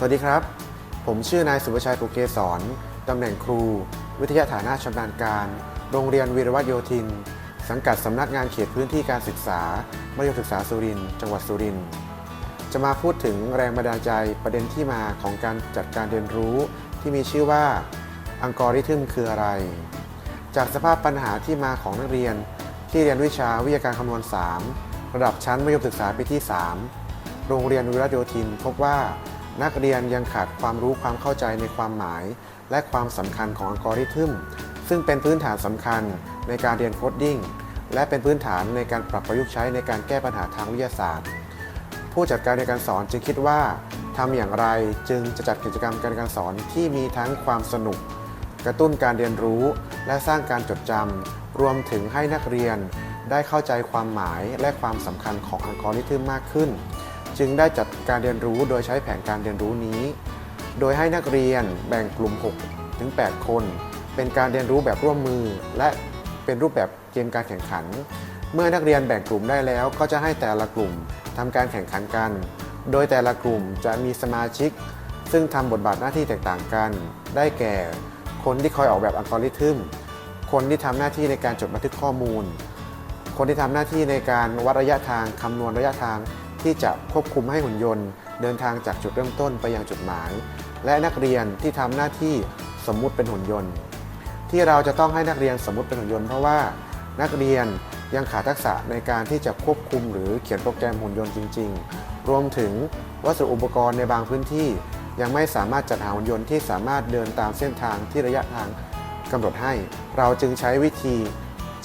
สวัสดีครับ ผมชื่อนายสุภชัยปุเกศรตำแหน่งครู วิทยาฐานะชำนาญการ โรงเรียนวีรวัตโยธิน สังกัดสำนักงานเขตพื้นที่การศึกษามัธยมศึกษาสุรินทร์จังหวัดสุรินทร์จะมาพูดถึงแรงบันดาลใจประเด็นที่มาของการจัดการเรียนรู้ ที่มีชื่อว่าอังกอริทึมคืออะไร จากสภาพปัญหาที่มาของนักเรียน ที่เรียนวิชาวิทยาการคำนวณ 3 ระดับชั้นมัธยมศึกษาปีที่ 3 โรงเรียนวิรัตโยธิน พบว่า นักเรียนยังขาดความรู้ความเข้าใจในความหมาย และความสำคัญของอัลกอริทึม ซึ่งเป็นพื้นฐานสำคัญในการเรียนโคดดิ้ง และเป็นพื้นฐานในการปรับประยุกต์ใช้ในการแก้ปัญหาทางวิทยาศาสตร์ ผู้จัดการเรียนการสอนจึงคิดว่าทำอย่างไรจึงจะจัดกิจกรรมการการสอนที่มีทั้งความสนุก กระตุ้นการเรียนรู้ และสร้างการจดจำรวมถึงให้นักเรียนได้เข้าใจความหมายและความสำคัญของอัลกอริทึมมากขึ้น จึงได้จัดการเรียนรู้โดยใช้แผนการเรียนรู้นี้ โดยให้นักเรียนแบ่งกลุ่ม 6 ถึง 8 คน เป็นการเรียนรู้แบบร่วมมือ และเป็นรูปแบบเกมการแข่งขัน เมื่อนักเรียนแบ่งกลุ่มได้แล้ว ก็จะให้แต่ละกลุ่มทำการแข่งขันกัน โดยแต่ละกลุ่มจะมีสมาชิก ซึ่งทำบทบาทหน้าที่แตกต่างกัน ได้แก่ คนที่คอยออกแบบอัลกอริทึม คนที่ทำหน้าที่ในการจดบันทึกข้อมูล คนที่ทำหน้าที่ในการวัดระยะทางคำนวณระยะทาง ที่จะควบคุมให้หุ่นยนต์ เดินทางจากจุดเริ่มต้นไปยังจุดหมาย และนักเรียนที่ทำหน้าที่สมมุติเป็นหุ่นยนต์ ที่เราจะต้องให้นักเรียนสมมุติเป็นหุ่นยนต์เพราะว่านักเรียนยังขาดทักษะในการที่จะควบคุมหรือเขียนโปรแกรมหุ่นยนต์จริง ๆ รวมถึงวัสดุอุปกรณ์ในบางพื้นที่ ยังไม่สามารถจัดหาหุ่นยนต์ที่สามารถเดินตามเส้นทางที่ระยะทางกำหนดให้ เราจึงใช้วิธี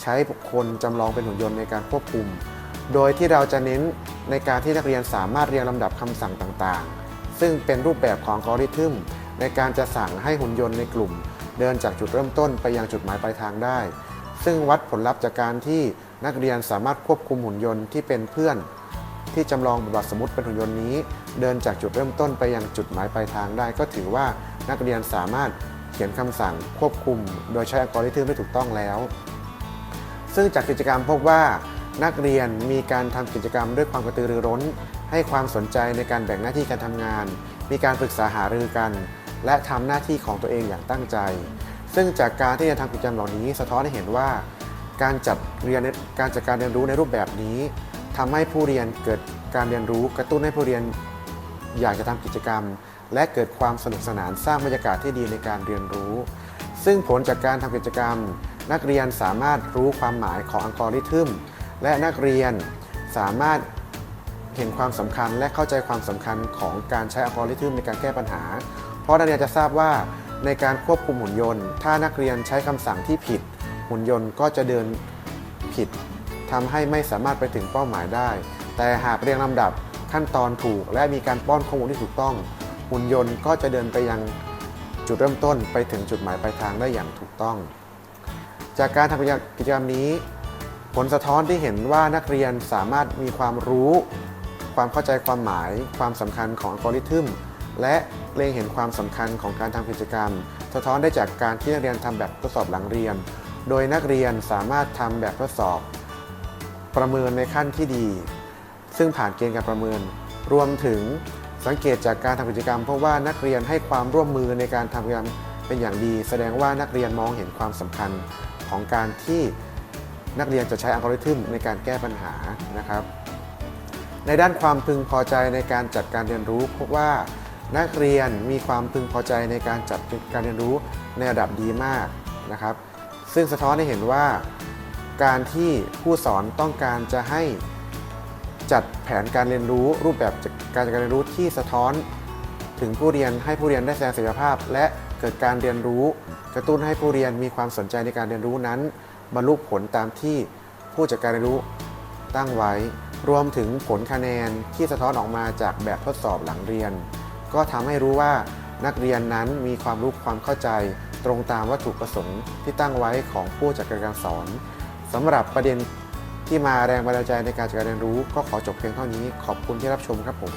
ใช้บุคคลจำลองเป็นหุ่นยนต์ในการควบคุม โดยที่เราจะเน้น ในการที่นักเรียนสามารถเรียงลำดับคำสั่งต่างๆ ซึ่งเป็นรูปแบบของอัลกอริทึมในการจะสั่งให้หุ่นยนต์ในกลุ่ม เดินจากจุดเริ่มต้นไปยังจุดหมายปลายทางได้ ซึ่งวัดผลลัพธ์จากการที่นักเรียนสามารถควบคุมหุ่นยนต์ที่เป็นเพื่อน ที่จำลองบทบาทสมมติเป็นหุ่นยนต์นี้ เดินจากจุดเริ่มต้นไปยังจุดหมายปลายทางได้ ก็ถือว่านักเรียนสามารถเขียนคำสั่งควบคุม โดยใช้อัลกอริทึมได้ถูกต้องแล้ว ซึ่งจากกิจกรรมพบว่า นักเรียนมีการทำกิจกรรมด้วยความกระตือรือร้น ให้ความสนใจในการแบ่งหน้าที่การทำงาน มีการปรึกษาหารือกัน และทำหน้าที่ของตัวเองอย่างตั้งใจ ซึ่งจากการที่จะทำกิจกรรมเหล่านี้ สะท้อนให้เห็นว่า การจัดเรียนการจัดการเรียนรู้ในรูปแบบนี้ทำให้ผู้เรียนเกิดการเรียนรู้กระตุ้นให้ผู้เรียนอยากจะทำกิจกรรม และเกิดความสนุกสนานสร้างบรรยากาศที่ดีในการเรียนรู้ ซึ่งผลจากการทำกิจกรรม นักเรียนสามารถรู้ความหมายของอัลกอริทึม และนักเรียนสามารถเห็นความสำคัญและเข้าใจความสำคัญของการใช้อัลกอริทึมในการแก้ปัญหา เพราะนักเรียนจะทราบว่าในการควบคุมหุ่นยนต์ ถ้านักเรียนใช้คำสั่งที่ผิด หุ่นยนต์ก็จะเดินผิดทำให้ไม่สามารถไปถึงเป้าหมายได้ แต่หากเรียงลำดับขั้นตอนถูก และมีการป้อนข้อมูลที่ถูกต้อง หุ่นยนต์ก็จะเดินไปยังจุดเริ่มต้นไปถึงจุดหมายปลายทางได้อย่างถูกต้อง จากการทำกิจกรรมนี้ ผลสะท้อนที่เห็นว่านักเรียนสามารถมีความรู้ ความเข้าใจความหมาย ความสำคัญของอัลกอริทึม และเล็งเห็นความสำคัญของการทำกิจกรรม สะท้อนได้จากการที่นักเรียนทำแบบทดสอบหลังเรียน โดยนักเรียนสามารถทำแบบทดสอบ ประเมินในขั้นที่ดี ซึ่งผ่านเกณฑ์การประเมิน รวมถึงสังเกตจากการทำกิจกรรม เพราะว่านักเรียนให้ความร่วมมือในการทำกิจกรรมเป็นอย่างดี แสดงว่านักเรียนมองเห็นความสำคัญของการที่ นักเรียนจะใช้อัลกอริทึมในการแก้ปัญหานะครับ ในด้านความพึงพอใจในการจัดการเรียนรู้พบว่านักเรียนมีความพึงพอใจในการจัดการเรียนรู้ในระดับดีมากนะครับ ซึ่งสะท้อนให้เห็นว่า การที่ผู้สอนต้องการจะให้จัดแผนการเรียนรู้รูปแบบการจัดการเรียนรู้ที่สะท้อนถึงผู้เรียนให้ผู้เรียนได้แสดงศักยภาพ และเกิดการเรียนรู้ กระตุ้นให้ผู้เรียนมีความสนใจในการเรียนรู้นั้น บรรลุผลตามที่ผู้จัดการเรียนรู้ตั้งไว้ รวมถึงผลคะแนนที่สะท้อนออกมาจากแบบทดสอบหลังเรียน ก็ทำให้รู้ว่านักเรียนนั้นมีความรู้ความเข้าใจ ตรงตามวัตถุประสงค์ที่ตั้งไว้ของผู้จัดการการสอนสำหรับประเด็นที่มาแรงบันดาลใจในการจัดการเรียนรู้ ก็ขอจบเพียงเท่านี้ ขอบคุณที่รับชมครับผม